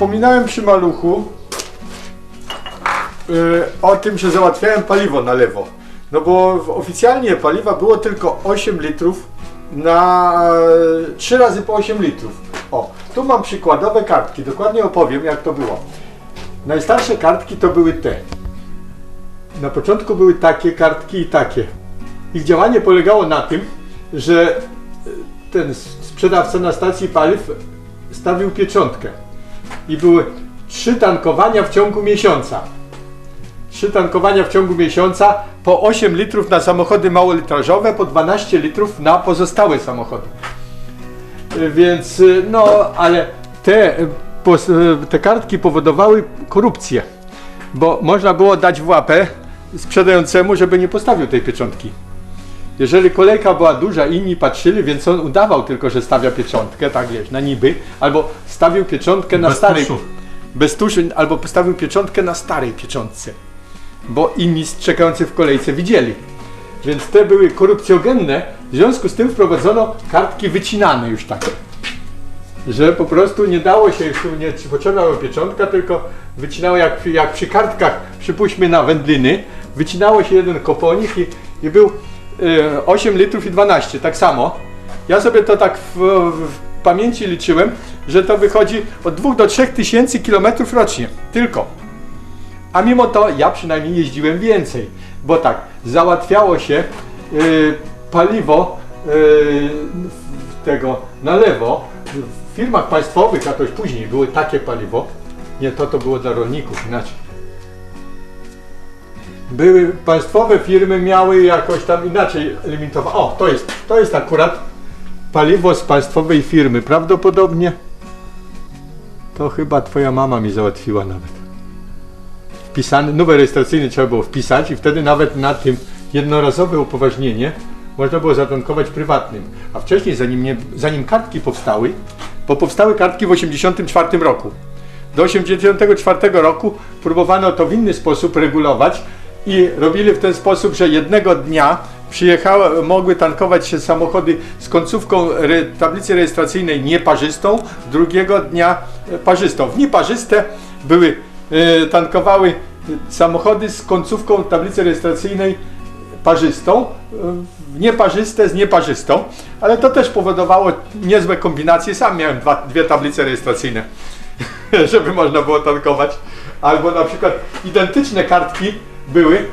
wspominałem przy maluchu y, o tym, że załatwiałem paliwo na lewo. No bo oficjalnie paliwa było tylko 8 litrów na 3 razy po 8 litrów. O, tu mam przykładowe kartki, dokładnie opowiem jak to było. Najstarsze kartki to były te. Na początku były takie kartki i takie. Ich działanie polegało na tym, że ten sprzedawca na stacji paliw stawił pieczątkę. I były trzy tankowania w ciągu miesiąca. Trzy tankowania w ciągu miesiąca po 8 litrów na samochody małolitrażowe, po 12 litrów na pozostałe samochody. Y, Więc y, no, ale te, y, te kartki powodowały korupcję, bo można było dać w łapę sprzedającemu, żeby nie postawił tej pieczątki. Jeżeli kolejka była duża, inni patrzyli, więc on udawał tylko, że stawia pieczątkę, tak wiesz, na niby, albo stawił pieczątkę na Bez starej. tuszu. Bez tuszu, albo postawił pieczątkę na starej pieczątce, bo inni czekający w kolejce widzieli. Więc te były korupcjogenne, w związku z tym wprowadzono kartki wycinane już takie. Że po prostu nie dało się już nie była pieczątka, tylko wycinało jak, jak przy kartkach, przypuśćmy na wędliny, wycinało się jeden koponik i, i był 8 litrów i 12, tak samo. Ja sobie to tak w, w pamięci liczyłem, że to wychodzi od 2 do 3 tysięcy kilometrów rocznie, tylko. A mimo to ja przynajmniej jeździłem więcej, bo tak, załatwiało się y, paliwo y, tego na lewo. W firmach państwowych, a to już później były takie paliwo. Nie, to to było dla rolników, inaczej. Były państwowe firmy, miały jakoś tam inaczej limitowane. O, to jest, to jest akurat paliwo z państwowej firmy. Prawdopodobnie to chyba twoja mama mi załatwiła nawet wpisany, numer rejestracyjny trzeba było wpisać i wtedy nawet na tym jednorazowe upoważnienie można było zatankować prywatnym. A wcześniej, zanim, nie, zanim kartki powstały, bo powstały kartki w 1984 roku. Do 1984 roku próbowano to w inny sposób regulować i robili w ten sposób, że jednego dnia przyjechały, mogły tankować się samochody z końcówką re, tablicy rejestracyjnej nieparzystą, drugiego dnia e, parzystą. W nieparzyste były, e, tankowały samochody z końcówką tablicy rejestracyjnej parzystą, e, w nieparzyste z nieparzystą, ale to też powodowało niezłe kombinacje. Sam miałem dwa, dwie tablice rejestracyjne, żeby można było tankować. Albo na przykład identyczne kartki były,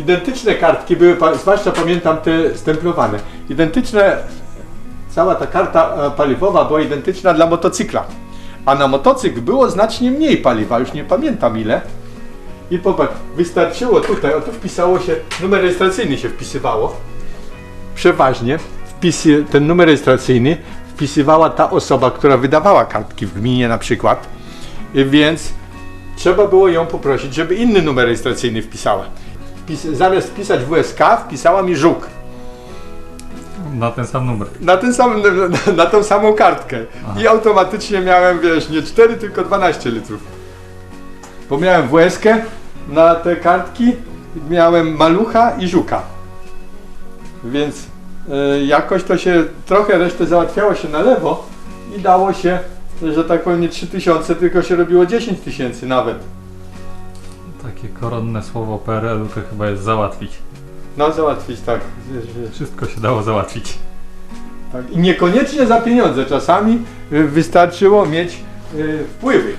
identyczne kartki były, zwłaszcza pamiętam te stemplowane, identyczne, cała ta karta e, paliwowa była identyczna dla motocykla. A na motocykl było znacznie mniej paliwa, już nie pamiętam ile. I popatrz, wystarczyło tutaj, o tu wpisało się, numer rejestracyjny się wpisywało. Przeważnie wpisy, ten numer rejestracyjny wpisywała ta osoba, która wydawała kartki w gminie na przykład. Więc trzeba było ją poprosić, żeby inny numer rejestracyjny wpisała. Wpis, zamiast wpisać WSK, wpisała mi żuk. Na ten sam numer. Na, ten sam, na, na tą samą kartkę. I automatycznie miałem, wiesz, nie 4, tylko 12 litrów. Bo miałem WSK na te kartki, miałem malucha i żuka. Więc y, jakoś to się, trochę resztę załatwiało się na lewo i dało się, że tak powiem, nie 3000, tylko się robiło 10 tysięcy nawet. Takie koronne słowo PRL-u to chyba jest załatwić. No załatwić tak. Wszystko się dało załatwić. Tak. I niekoniecznie za pieniądze. Czasami y, wystarczyło mieć y, wpływy.